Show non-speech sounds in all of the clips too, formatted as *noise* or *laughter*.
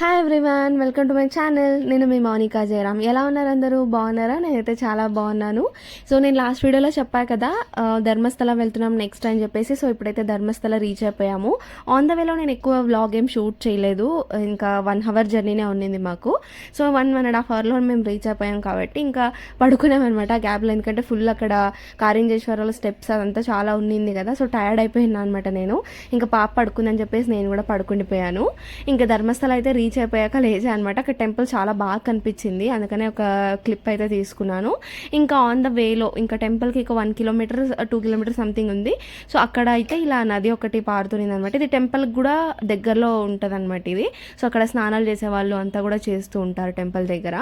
Hi everyone welcome to my channel నేను మీ మౌనికా జయరామ్. ఎలా ఉన్నారు అందరూ? బాగున్నారా? నేనైతే చాలా బాగున్నాను. సో నేను లాస్ట్ వీడియోలో చెప్పా కదా ధర్మస్థల ధర్మస్థలం వెళ్తున్నాం నెక్స్ట్ అని చెప్పేసి. సో ఇప్పుడైతే ధర్మస్థల రీచ్ అయిపోయాము. ఆన్ ద వేలో నేను ఎక్కువ వ్లాగ్ ఏం షూట్ చేయలేదు. ఇంకా వన్ అవర్ జర్నీనే ఉండింది మాకు. So one one and half అవర్లో మేము రీచ్ అయిపోయాం కాబట్టి ఇంకా పడుకున్నామన్నమాట క్యాబ్లో గ్యాప్లో ఎందుకంటే ఫుల్ అక్కడ కారింజేశ్వరంలో స్టెప్స్ అదంతా చాలా ఉండింది కదా. సో టైర్డ్ అయిపోయినా అనమాట నేను. ఇంకా పాప పడుకుందని చెప్పేసి నేను కూడా పడుకుండిపోయాను. ఇంకా ధర్మస్థల అయితే రీచ్ అయిపోయాక లేచా అనమాట అక్కడ టెంపుల్ చాలా బాగా కనిపించింది. అందుకనే ఒక క్లిప్ అయితే తీసుకున్నాను. ఇంకా ఆన్ ద వేలో ఇంకా టెంపుల్కి ఒక one kilometre two kilometre something ఉంది. సో అక్కడ అయితే ఇలా నది ఒకటి పారుతుంది అనమాట ఇది టెంపుల్కి కూడా దగ్గరలో ఉంటుంది అనమాట ఇది. సో అక్కడ స్నానాలు చేసే వాళ్ళు అంతా కూడా చేస్తూ ఉంటారు టెంపుల్ దగ్గర.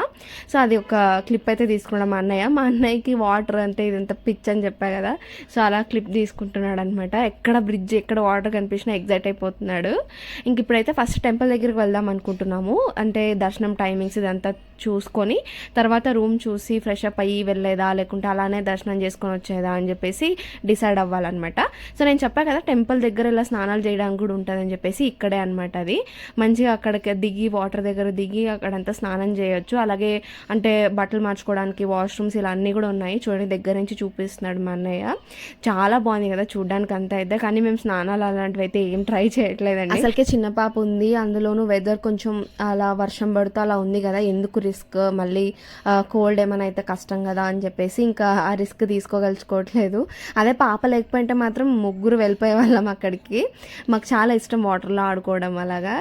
సో అది ఒక క్లిప్ అయితే తీసుకున్నాడు మా అన్నయ్య. మా అన్నయ్యకి వాటర్ అంటే ఇదంతా పిచ్ అని చెప్పా కదా. సో అలా క్లిప్ తీసుకుంటున్నాడు అనమాట ఎక్కడ బ్రిడ్జ్ ఎక్కడ వాటర్ కనిపించినా ఎగ్జైట్ అయిపోతున్నాడు. ఇంక ఇప్పుడైతే ఫస్ట్ టెంపుల్ దగ్గరికి వెళ్దాం అనుకుంటున్నాను. అనుకుంటున్నాము. అంటే దర్శనం టైమింగ్స్ ఇదంతా చూసుకొని తర్వాత రూమ్ చూసి ఫ్రెష్ అప్ అయ్యి వెళ్ళేదా లేకుంటే అలానే దర్శనం చేసుకొని వచ్చేదా అని చెప్పేసి డిసైడ్ అవ్వాలన్నమాట. సో నేను చెప్పా కదా టెంపుల్ దగ్గర ఇలా స్నానాలు చేయడానికి కూడా ఉంటుందని చెప్పేసి ఇక్కడే అనమాట అది. మంచిగా అక్కడికి దిగి వాటర్ దగ్గర దిగి అక్కడంతా స్నానం చేయొచ్చు. అలాగే అంటే బట్టలు మార్చుకోవడానికి వాష్రూమ్స్ ఇలా అన్నీ కూడా ఉన్నాయి. చూడండి దగ్గర నుంచి చూపిస్తున్నాడు మా అన్నయ్య. చాలా బాగుంది కదా చూడడానికి అంతా అయితే. కానీ మేము స్నానాలు అలాంటివి అయితే ఏం ట్రై చేయట్లేదండి. అసలుకే చిన్న పాప ఉంది. అందులోనూ వెదర్ కొంచెం అలా వర్షం పడుతూ అలా ఉంది కదా ఎందుకు రిస్క్ మళ్ళీ కోల్డ్ ఏమైనా అయితే కష్టం కదా అని చెప్పేసి ఇంకా ఆ రిస్క్ తీసుకోగలుచుకోవట్లేదు అదే పాప లేకపోయింటే మాత్రం ముగ్గురు వెళ్ళిపోయే వాళ్ళం అక్కడికి. మాకు చాలా ఇష్టం వాటర్లో ఆడుకోవడం అలాగా.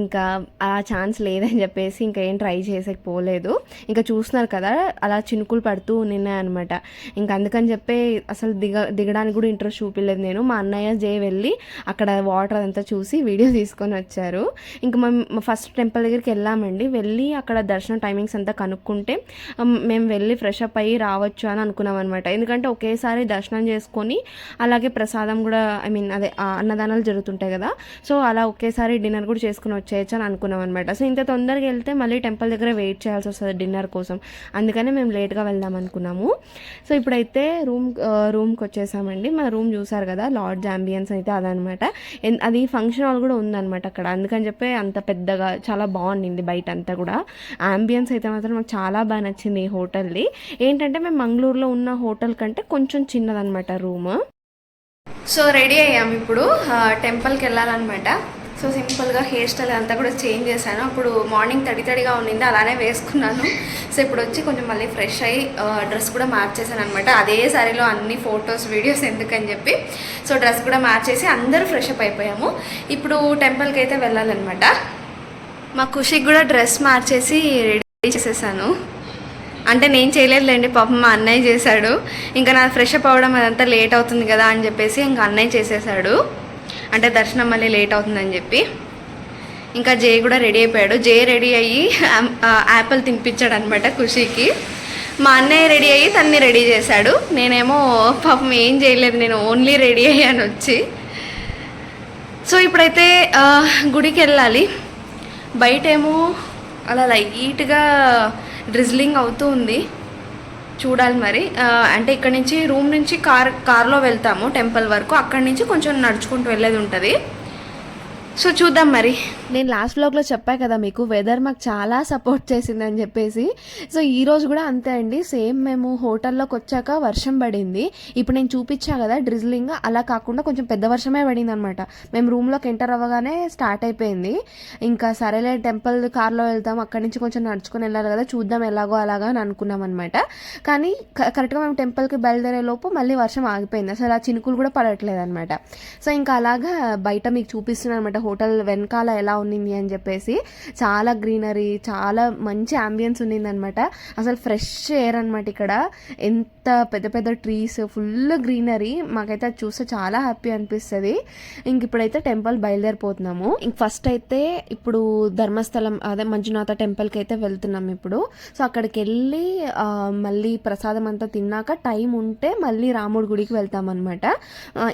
ఇంకా ఆ ఛాన్స్ లేదని చెప్పేసి ఇంకా ఏం ట్రై చేసేకపోలేదు ఇంకా చూస్తున్నారు కదా అలా చినుకులు పడుతూ ఉన్నాయనమాట ఇంకా అందుకని చెప్పి అసలు దిగ దిగడానికి కూడా ఇంట్రెస్ట్ చూపించలేదు నేను. మా అన్నయ్య జే వెళ్ళి అక్కడ వాటర్ అంతా చూసి వీడియో *laughs* తీసుకొని వచ్చారు. ఇంకా మేము ఫస్ట్ టెంపుల్ దగ్గరికి వెళ్ళామండి. వెళ్ళి అక్కడ దర్శనం టైమింగ్స్ అంతా కనుక్కుంటే మేము వెళ్ళి ఫ్రెష్ అప్ అయ్యి రావచ్చు అని అనుకున్నాం అనమాట ఎందుకంటే ఒకేసారి దర్శనం చేసుకొని అలాగే ప్రసాదం కూడా ఐ మీన్ అదే అన్నదానాలు జరుగుతుంటాయి కదా. సో అలా ఒకేసారి డిన్నర్ కూడా చేసుకుని వచ్చేయచ్చు అని అనుకున్నాం అనమాట సో ఇంత తొందరగా వెళ్తే మళ్ళీ టెంపుల్ దగ్గర వెయిట్ చేయాల్సి వస్తుంది డిన్నర్ కోసం. అందుకనే మేము లేట్గా వెళ్దాం అనుకున్నాము. సో ఇప్పుడైతే రూమ్ రూమ్కి వచ్చేసామండి. మన రూమ్ చూసారు కదా లార్డ్జ్ అంబియన్స్ అయితే అదనమాట. ఎన్- అది ఫంక్షన్ హాల్ కూడా ఉందన్నమాట అక్కడ. అందుకని చెప్పి అంత పెద్దగా చాలా బాగుండింది బయట అంతా కూడా. ఆంబియన్స్ అయితే మాత్రం మాకు చాలా బాగా నచ్చింది ఈ హోటల్ది. ఏంటంటే మేము మంగళూరులో ఉన్న హోటల్ కంటే కొంచెం చిన్నదనమాట రూమ్. సో రెడీ అయ్యాం ఇప్పుడు టెంపుల్కి వెళ్ళాలన్నమాట. సో సింపుల్గా హెయిర్ స్టైల్ అంతా కూడా చేంజ్ చేశాను. అప్పుడు మార్నింగ్ తడి తడిగా ఉండింది అలానే వేసుకున్నాను. సో ఇప్పుడు వచ్చి కొంచెం మళ్ళీ ఫ్రెష్ అయ్యి డ్రెస్ కూడా మార్చేసాను అనమాట అదే సారీలో అన్ని ఫొటోస్ వీడియోస్ ఎందుకని చెప్పి. సో డ్రెస్ కూడా మార్చేసి అందరూ ఫ్రెష్ అప్ అయిపోయాము. ఇప్పుడు టెంపుల్కి అయితే వెళ్ళాలన్నమాట. మా ఖుషికి కూడా డ్రెస్ మార్చేసి రెడీ చేసేసాను. అంటే నేను చేయలేదులేండి పాపం మా అన్నయ్య చేశాడు. ఇంకా నా ఫ్రెష్ అప్ అవ్వడం అదంతా లేట్ అవుతుంది కదా అని చెప్పేసి ఇంకా అన్నయ్య చేసేసాడు. అంటే దర్శనం మళ్ళీ లేట్ అవుతుందని చెప్పి. ఇంకా జే కూడా రెడీ అయిపోయాడు. జే రెడీ అయ్యి యాపిల్ తినిపించాడు అనమాట ఖుషికి. మా అన్నయ్య రెడీ అయ్యి తన్ని రెడీ చేశాడు. నేనేమో పాపం ఏం చేయలేదు నేను ఓన్లీ రెడీ అయ్యాను వచ్చి. సో ఇప్పుడైతే గుడికి వెళ్ళాలి. బయటేమో అలా లైట్గా డ్రిజ్లింగ్ అవుతూ ఉంది. చూడాలి మరి. అంటే ఇక్కడ నుంచి రూమ్ నుంచి కార్ కార్లో వెళ్తాము టెంపుల్ వరకు. అక్కడి నుంచి కొంచెం నడుచుకుంటూ వెళ్ళేది ఉంటుంది. సో చూద్దాం మరి. నేను లాస్ట్ బ్లాగ్లో చెప్పా కదా మీకు వెదర్ మాకు చాలా సపోర్ట్ చేసిందని చెప్పేసి. సో ఈ రోజు కూడా అంతే అండి. సేమ్ మేము హోటల్లోకి వచ్చాక వర్షం పడింది. ఇప్పుడు నేను చూపించా కదా డ్రిజ్లింగ్ అలా కాకుండా కొంచెం పెద్ద వర్షమే పడింది అనమాట మేము రూమ్లోకి ఎంటర్ అవ్వగానే స్టార్ట్ అయిపోయింది. ఇంకా సరేలే టెంపుల్ కార్లో వెళ్తాం. అక్కడి నుంచి కొంచెం నడుచుకొని వెళ్ళాలి కదా చూద్దాం ఎలాగో అలాగా అని అనుకున్నాం అనమాట కానీ క- కరెక్ట్గా మేము టెంపుల్కి బయలుదేరే లోపు మళ్ళీ వర్షం ఆగిపోయింది. అసలు ఆ చినుకులు కూడా పడట్లేదు అనమాట సో ఇంకా అలాగా బయట మీకు చూపిస్తున్నాను అనమాట హోటల్ వెనకాల ఎలా ఉన్నింది అని చెప్పేసి చాలా గ్రీనరీ చాలా మంచి అంబియన్స్ ఉన్నింది అనమాట అసలు ఫ్రెష్ ఎయిర్ అనమాట ఇక్కడ. ఎంత పెద్ద పెద్ద ట్రీస్ ఫుల్ గ్రీనరీ మాకైతే అది చూస్తే చాలా హ్యాపీ అనిపిస్తుంది. ఇంక ఇప్పుడైతే టెంపుల్ బయలుదేరిపోతున్నాము. ఇంక ఫస్ట్ అయితే ఇప్పుడు ధర్మస్థలం అదే మంజునాథ టెంపుల్కి అయితే వెళ్తున్నాం ఇప్పుడు. సో అక్కడికి వెళ్ళి మళ్ళీ ప్రసాదం అంతా తిన్నాక టైం ఉంటే మళ్ళీ రాముడి గుడికి వెళ్తాం అనమాట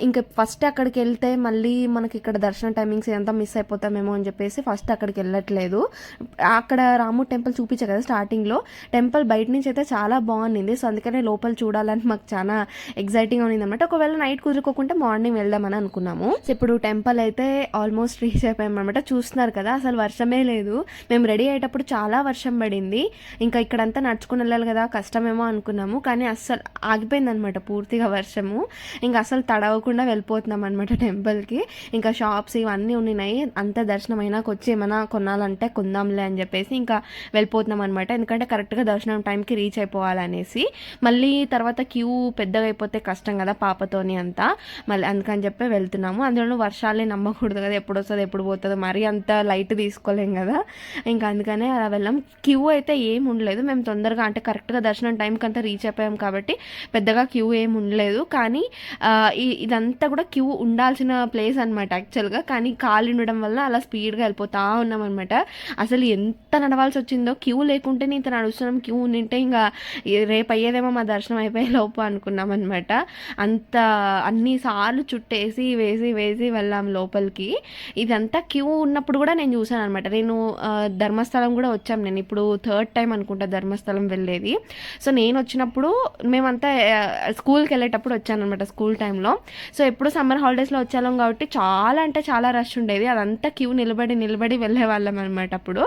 ఇంకా ఫస్ట్ అక్కడికి వెళ్తే మళ్ళీ మనకి ఇక్కడ దర్శన టైమింగ్స్ అంతా మిస్ అయిపోతామేమో అని చెప్పేసి ఫస్ట్ అక్కడికి వెళ్ళట్లేదు. అక్కడ రాము టెంపుల్ చూపించా కదా స్టార్టింగ్లో టెంపుల్ బయట నుంచి అయితే చాలా బాగుంది సో అందుకనే లోపల చూడాలని మాకు చాలా ఎగ్జైటింగ్ ఉంది అనమాట ఒకవేళ నైట్ కుదురుకోకుంటే మార్నింగ్ వెళ్దామని అనుకున్నాము. సో ఇప్పుడు టెంపుల్ అయితే ఆల్మోస్ట్ రీచ్ అయిపోయామన్నమాట చూస్తున్నారు కదా అసలు వర్షమే లేదు. మేము రెడీ అయ్యేటప్పుడు చాలా వర్షం పడింది. ఇంకా ఇక్కడంతా నడుచుకుని వెళ్ళాలి కదా కష్టమేమో అనుకున్నాము. కానీ అస్సలు ఆగిపోయింది అనమాట పూర్తిగా వర్షము. ఇంకా అసలు తడవకుండా వెళ్ళిపోతున్నాం అనమాట టెంపుల్కి. ఇంకా షాప్స్ ఇవన్నీ ఉన్నాయి. అంత దర్శనం అయినాక వచ్చి ఏమైనా కొనాలంటే కొందాంలే అని చెప్పేసి ఇంకా వెళ్ళిపోతున్నాం అనమాట ఎందుకంటే కరెక్ట్గా దర్శనం టైంకి రీచ్ అయిపోవాలనేసి. మళ్ళీ తర్వాత క్యూ పెద్దగా అయిపోతే కష్టం కదా పాపతోని అంతా. మళ్ళీ అందుకని చెప్పి వెళ్తున్నాము. అందులో వర్షాలే నమ్మకూడదు కదా ఎప్పుడు వస్తుంది ఎప్పుడు పోతుందో. మరీ అంత లైట్ తీసుకోలేం కదా. ఇంకా అందుకనే అలా వెళ్ళాం. క్యూ అయితే ఏం ఉండలేదు. మేము తొందరగా అంటే కరెక్ట్గా దర్శనం టైంకి అంతా రీచ్ అయిపోయాం కాబట్టి పెద్దగా క్యూ ఏం ఉండలేదు. కానీ ఇదంతా కూడా క్యూ ఉండాల్సిన ప్లేస్ అనమాట యాక్చువల్గా. కానీ ఖాళీ ఉండడం వల్ల అలా స్పీడ్గా వెళ్ళిపోతా ఉన్నాం అనమాట అసలు ఎంత నడవాల్సి వచ్చిందో క్యూ లేకుంటే ఇంత నడుస్తున్నాం క్యూ ఉంటే ఇంకా రేపు అయ్యేదేమో మా దర్శనం అయిపోయే లోపు అనుకున్నాం అనమాట అంత అన్నిసార్లు చుట్టేసి వేసి వేసి వెళ్ళాం లోపలికి. ఇదంతా క్యూ ఉన్నప్పుడు కూడా నేను చూసాను అనమాట నేను ధర్మస్థలం కూడా వచ్చాం నేను. ఇప్పుడు థర్డ్ టైం అనుకుంటా ధర్మస్థలం వెళ్ళేది. సో నేను వచ్చినప్పుడు మేమంతా స్కూల్కి వెళ్ళేటప్పుడు వచ్చాను అనమాట స్కూల్ టైంలో సో ఎప్పుడు సమ్మర్ హాలిడేస్లో వచ్చాం కాబట్టి చాలా అంటే చాలా రష్ ఉండేది. అదంతా క్యూ నిలబడి నిలబడి వెళ్ళే వాళ్ళం అనమాట అప్పుడు.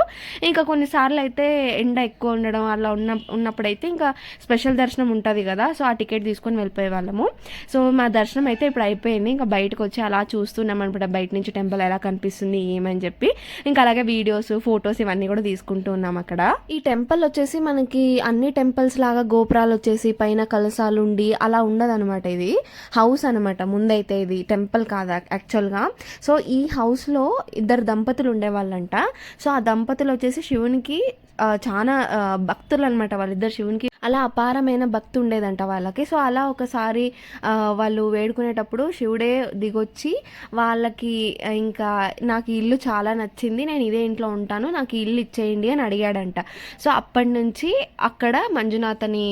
ఇంకా కొన్నిసార్లు అయితే ఎండ ఎక్కువ ఉండడం అలా ఉన్న ఉన్నప్పుడైతే ఇంకా స్పెషల్ దర్శనం ఉంటుంది కదా సో ఆ టికెట్ తీసుకొని వెళ్ళిపోయే వాళ్ళము. సో మా దర్శనం అయితే ఇప్పుడు అయిపోయింది. ఇంకా బయటకు వచ్చి అలా చూస్తున్నాం అనమాట బయట నుంచి టెంపుల్ ఎలా కనిపిస్తుంది ఏమని చెప్పి. ఇంకా అలాగే వీడియోస్ ఫొటోస్ ఇవన్నీ కూడా తీసుకుంటూ ఉన్నాం అక్కడ. ఈ టెంపుల్ వచ్చేసి మనకి అన్ని టెంపుల్స్ లాగా గోపురాలు వచ్చేసి పైన కలసాలు ఉండి అలా ఉండదు అనమాట ఇది. హౌస్ అనమాట ముందైతే ఇది టెంపుల్ కాదు యాక్చువల్గా. సో ఈ హౌస్లో ఇద్దరు దంపతులు ఉండేవాళ్ళంట సో ఆ దంపతులు వచ్చేసి శివునికి ఆ, చాలా ఆ, భక్తులు అనమాట వాళ్ళిద్దరు శివునికి అలా అపారమైన భక్తి ఉండేదంట వాళ్ళకి. సో అలా ఒకసారి వాళ్ళు వేడుకునేటప్పుడు శివుడే దిగొచ్చి వాళ్ళకి ఇంకా నాకు ఇల్లు చాలా నచ్చింది నేను ఇదే ఇంట్లో ఉంటాను నాకు ఇల్లు ఇచ్చేయండి అని అడిగాడంట. సో అప్పటి నుంచి అక్కడ మంజునాథని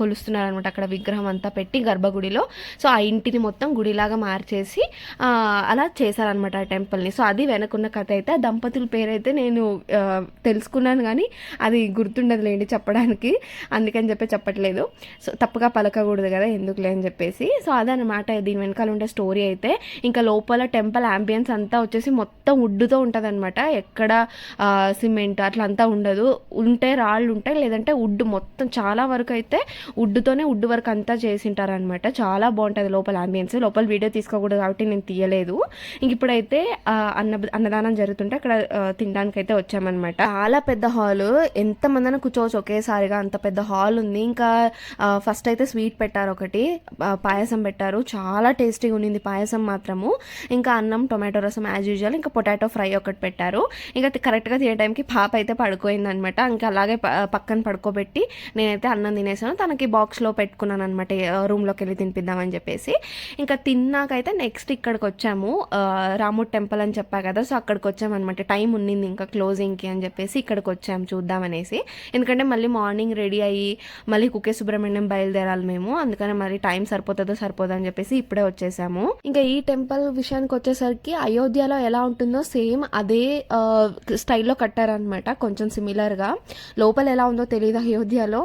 కొలుస్తున్నారనమాట అక్కడ విగ్రహం అంతా పెట్టి గర్భగుడిలో. సో ఆ ఇంటిని మొత్తం గుడిలాగా మార్చేసి అలా చేశారనమాట ఆ టెంపుల్ని. సో అది వెనకున్న కథ అయితే ఆ దంపతుల పేరైతే నేను తెలుసుకున్నాను కానీ అది గుర్తుండదులేండి చెప్పడానికి. అందుకని చెప్పి చెప్పట్లేదు. సో తప్పుగా పలకకూడదు కదా ఎందుకులే అని చెప్పేసి. సో అదనమాట దీని వెనకాల ఉండే స్టోరీ అయితే. ఇంకా లోపల టెంపుల్ అంబియన్స్ అంతా వచ్చేసి మొత్తం ఉడ్డుతో ఉంటుంది అనమాట ఎక్కడ సిమెంట్ అట్లా అంతా ఉండదు. ఉంటే రాళ్ళు ఉంటాయి లేదంటే వుడ్. మొత్తం చాలా వరకు అయితే వుడ్డుతోనే వుడ్ వర్క్ అంతా చేసింటారనమాట చాలా బాగుంటుంది లోపల అంబియన్స్ లోపల వీడియో తీసుకోకూడదు కాబట్టి నేను తీయలేదు. ఇంక ఇప్పుడైతే అన్న అన్నదానం జరుగుతుంటే అక్కడ తినడానికి అయితే వచ్చామన్నమాట. చాలా పెద్ద హాల్. ఎంత కూర్చోవచ్చు ఒకేసారిగా. అంత పెద్ద హాల్ ఉంది ఇంకా ఫస్ట్ అయితే స్వీట్ పెట్టారు ఒకటి. పాయసం పెట్టారు. చాలా టేస్టీగా ఉండింది పాయసం మాత్రము. ఇంకా అన్నం టొమాటో రసం యాజ్ యూజువల్ ఇంకా పొటాటో ఫ్రై ఒకటి పెట్టారు. ఇంకా కరెక్ట్గా తినే టైంకి పాప అయితే పడుకోయింది అనమాట ఇంకా అలాగే ప- పక్కన పడుకోబెట్టి నేనైతే అన్నం తినేసాను. తనకి బాక్స్లో పెట్టుకున్నాను అనమాట రూమ్లోకి వెళ్ళి తినిపిద్దామని చెప్పేసి. ఇంకా తిన్నాకైతే నెక్స్ట్ ఇక్కడికి వచ్చాము. ఆ, రాముడు టెంపుల్ అని చెప్పా కదా. సో అక్కడికి వచ్చామన్నమాట. టైం ఉన్నింది ఇంకా క్లోజింగ్కి అని చెప్పేసి ఇక్కడికి వచ్చాము చూద్దామనేసి. ఎందుకంటే మళ్ళీ మార్నింగ్ రెడీ అయ్యి మళ్ళీ కుకే సుబ్రహ్మణ్యం బయలుదేరాలి మేము. అందుకని మరి టైం సరిపోతుందో సరిపోదో అని చెప్పేసి ఇప్పుడే వచ్చేసాము. ఇంకా ఈ టెంపుల్ విషయానికి వచ్చేసరికి అయోధ్యలో ఎలా ఉంటుందో సేమ్ అదే స్టైల్లో కట్టారనమాట కొంచెం సిమిలర్గా. లోపల ఎలా ఉందో తెలియదు అయోధ్యలో.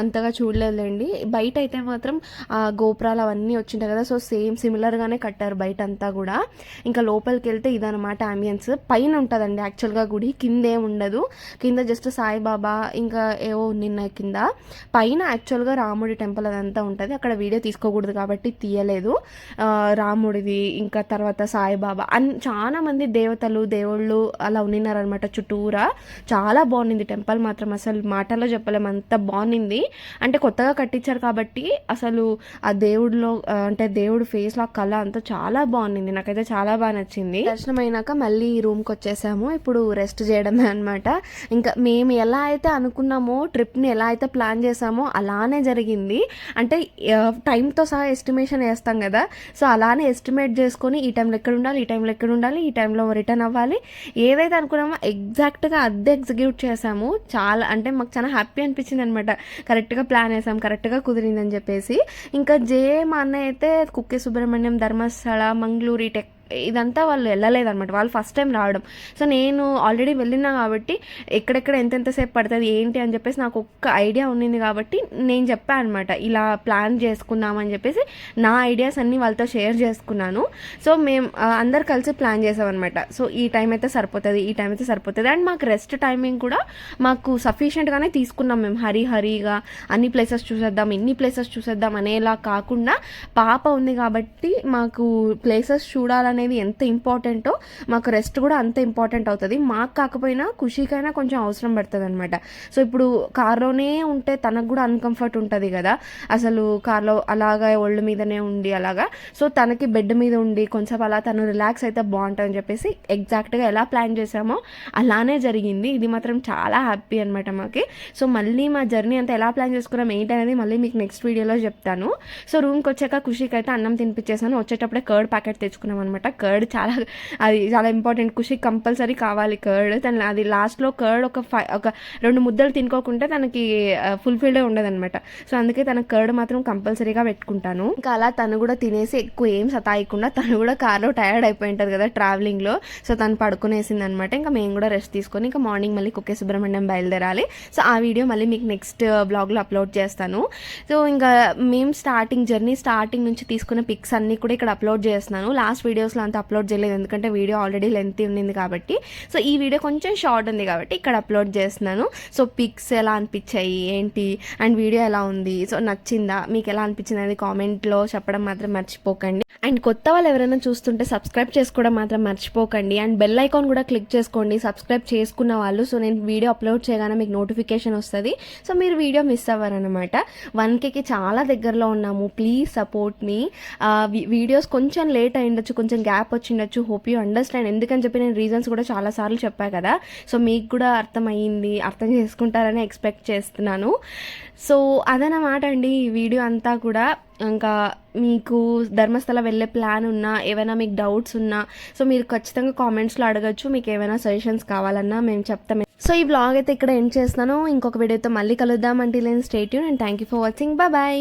అంతగా చూడలేదులేండి. బయట అయితే మాత్రం ఆ గోపురాలు అవన్నీ వచ్చింటాయి కదా సో సేమ్ సిమిలర్గానే కట్టారు బయట అంతా కూడా. ఇంకా లోపలికి వెళ్తే ఇదనమాట అంబియన్స్ పైన ఉంటుందండి యాక్చువల్గా గుడి కింద ఏం ఉండదు. కింద జస్ట్ సాయిబాబా ఇంకా ఏవో నిన్న కింద. పైన యాక్చువల్గా రాముడి టెంపుల్ అదంతా ఉంటుంది. అక్కడ వీడియో తీసుకోకూడదు కాబట్టి తీయలేదు. రాముడిది ఇంకా తర్వాత సాయిబాబా. అన్ చాలా మంది దేవతలు దేవుళ్ళు అలా ఉన్నినారనమాట చుట్టూరా. చాలా బాగుంది టెంపుల్ మాత్రం. అసలు మాటల్లో చెప్పలేము అంత బాగుంది అంటే కొత్తగా కట్టించారు కాబట్టి అసలు ఆ దేవుడిలో అంటే దేవుడు ఫేస్లో ఆ కళ అంతా చాలా బాగుంది నాకైతే చాలా బాగా నచ్చింది. దర్శనం అయినాక మళ్ళీ రూమ్కి వచ్చేసాము. ఇప్పుడు రెస్ట్ చేయడమే అనమాట ఇంకా మేము ఎలా అయితే అనుకున్నామో ట్రిప్ని ఎలా అయితే ప్లాన్ ప్లాన్ చేసామో అలానే జరిగింది. అంటే టైంతో సహా ఎస్టిమేషన్ వేస్తాం కదా. సో అలానే ఎస్టిమేట్ చేసుకొని ఈ టైంలో ఎక్కడ ఉండాలి ఈ టైంలో ఎక్కడ ఉండాలి ఈ టైంలో రిటర్న్ అవ్వాలి. ఏదైతే అనుకున్నామో ఎగ్జాక్ట్గా అదే ఎగ్జిక్యూట్ చేసాము. చాలా అంటే మాకు చాలా హ్యాపీ అనిపించింది అనమాట కరెక్ట్గా ప్లాన్ వేసాం కరెక్ట్గా కుదిరిందని చెప్పేసి. ఇంకా జే మా అన్నయ్య అయితే కుక్కే సుబ్రహ్మణ్యం ధర్మస్థల మంగళూరు ఇటు ఇదంతా వాళ్ళు వెళ్ళలేదన్నమాట. వాళ్ళు ఫస్ట్ టైం రావడం. సో నేను ఆల్రెడీ వెళ్ళినా కాబట్టి ఎక్కడెక్కడ ఎంతెంతసేపు పడుతుంది ఏంటి అని చెప్పేసి నాకు ఒక్క ఐడియా ఉండింది కాబట్టి నేను చెప్పాను అనమాట ఇలా ప్లాన్ చేసుకుందామని చెప్పేసి నా ఐడియాస్ అన్నీ వాళ్ళతో షేర్ చేసుకున్నాను. సో మేము అందరు కలిసి ప్లాన్ చేసామన్నమాట. సో ఈ టైం అయితే సరిపోతుంది ఈ టైం అయితే సరిపోతుంది. అండ్ మాకు రెస్ట్ టైమింగ్ కూడా మాకు సఫిషియెంట్గానే తీసుకున్నాం మేము హరి హరిగా అన్ని ప్లేసెస్ చూసేద్దాం ఇన్ని ప్లేసెస్ చూసేద్దాం అనేలా కాకుండా పాప ఉంది కాబట్టి మాకు ప్లేసెస్ చూడాలని అనేది ఎంత ఇంపార్టెంటో మాకు రెస్ట్ కూడా అంత ఇంపార్టెంట్ అవుతుంది. మాకు కాకపోయినా ఖుషికైనా కొంచెం అవసరం పడుతుంది అనమాట సో ఇప్పుడు కార్లోనే ఉంటే తనకు కూడా అన్కంఫర్ట్ ఉంటుంది కదా. అసలు కార్లో అలాగా ఒళ్ళు మీదనే ఉండి అలాగా. సో తనకి బెడ్ మీద ఉండి కొంచెం అలా తను రిలాక్స్ అయితే బాగుంటుంది అని చెప్పేసి ఎగ్జాక్ట్గా ఎలా ప్లాన్ చేసామో అలానే జరిగింది. ఇది మాత్రం చాలా హ్యాపీ అనమాట మాకి. సో మళ్ళీ మా జర్నీ అంతా ఎలా ప్లాన్ చేసుకున్నాం ఏంటనేది మళ్ళీ మీకు నెక్స్ట్ వీడియోలో చెప్తాను. సో రూమ్కి వచ్చాక ఖుషికి అయితే అన్నం తినిపించేసాను వచ్చేటప్పుడే కర్డ్ ప్యాకెట్ తెచ్చుకున్నాం అనమాట కర్డ్ చాలా అది చాలా ఇంపార్టెంట్. ఖుషికి కంపల్సరీ కావాలి కర్డ్. తను అది లాస్ట్లో కర్డ్ ఒక ఫైవ్ ఒక రెండు ముద్దలు తినుకోకుంటే తనకి ఫుల్ఫిల్డే ఉండదన్నమాట సో అందుకే తన కర్డ్ మాత్రం కంపల్సరీగా పెట్టుకుంటాను. ఇంకా అలా తను కూడా తినేసి ఎక్కువ ఏం సతాయకుండా తను కూడా కార్లో టైర్డ్ అయిపోయి ఉంటుంది కదా ట్రావెలింగ్లో. సో తను పడుకునేసింది అనమాట ఇంకా మేము కూడా రెస్ట్ తీసుకొని ఇంకా మార్నింగ్ మళ్ళీ కుక్కే సుబ్రహ్మణ్యం బయలుదేరాలి. సో ఆ వీడియో మళ్ళీ మీకు నెక్స్ట్ బ్లాగ్లో అప్లోడ్ చేస్తాను. సో ఇంకా మేము స్టార్టింగ్ జర్నీ స్టార్టింగ్ నుంచి తీసుకున్న పిక్స్ అన్నీ కూడా ఇక్కడ అప్లోడ్ చేస్తున్నాను. లాస్ట్ వీడియోస్ వీడియోస్లో అంతా అప్లోడ్ చేయలేదు. ఎందుకంటే వీడియో ఆల్రెడీ లెంత్ ఉండింది కాబట్టి. సో ఈ వీడియో కొంచెం షార్ట్ ఉంది కాబట్టి ఇక్కడ అప్లోడ్ చేస్తున్నాను. సో పిక్స్ ఎలా అనిపించాయి? ఏంటి? అండ్ వీడియో ఎలా ఉంది? సో నచ్చిందా? మీకు ఎలా అనిపించింది అనేది కామెంట్లో చెప్పడం మాత్రం మర్చిపోకండి. అండ్ కొత్త వాళ్ళు ఎవరైనా చూస్తుంటే సబ్స్క్రైబ్ చేసుకోవడం మాత్రం మర్చిపోకండి. అండ్ బెల్ ఐకాన్ కూడా క్లిక్ చేసుకోండి. సబ్స్క్రైబ్ చేసుకున్న వాళ్ళు. సో నేను వీడియో అప్లోడ్ చేయగానే మీకు నోటిఫికేషన్ వస్తుంది. సో మీరు వీడియో మిస్ అవ్వరనమాట వన్ కేకి చాలా దగ్గరలో ఉన్నాము. Please support me. వీడియోస్ కొంచెం లేట్ అయ్యిండొచ్చు. కొంచెం గ్యాప్ వచ్చిండొచ్చు. హోప్ యూ అండర్స్టాండ్ ఎందుకని చెప్పి నేను రీజన్స్ కూడా చాలాసార్లు చెప్పాను చెప్పా కదా. సో మీకు కూడా అర్థమయ్యింది అర్థం చేసుకుంటారని ఎక్స్పెక్ట్ చేస్తున్నాను. సో అదనమాట అండి ఈ వీడియో అంతా కూడా. ఇంకా మీకు ధర్మస్థల వెళ్ళే ప్లాన్ ఉన్నా ఏమైనా మీకు డౌట్స్ ఉన్నా సో మీరు ఖచ్చితంగా కామెంట్స్లో అడగచ్చు. మీకు ఏమైనా సజెషన్స్ కావాలన్నా మేము చెప్తాం. సో ఈ బ్లాగ్ అయితే ఇక్కడ ఎండ్ చేస్తున్నాను. ఇంకొక వీడియోతో మళ్ళీ కలుద్దాం. అంటే stay stay tuned and thank you for watching bye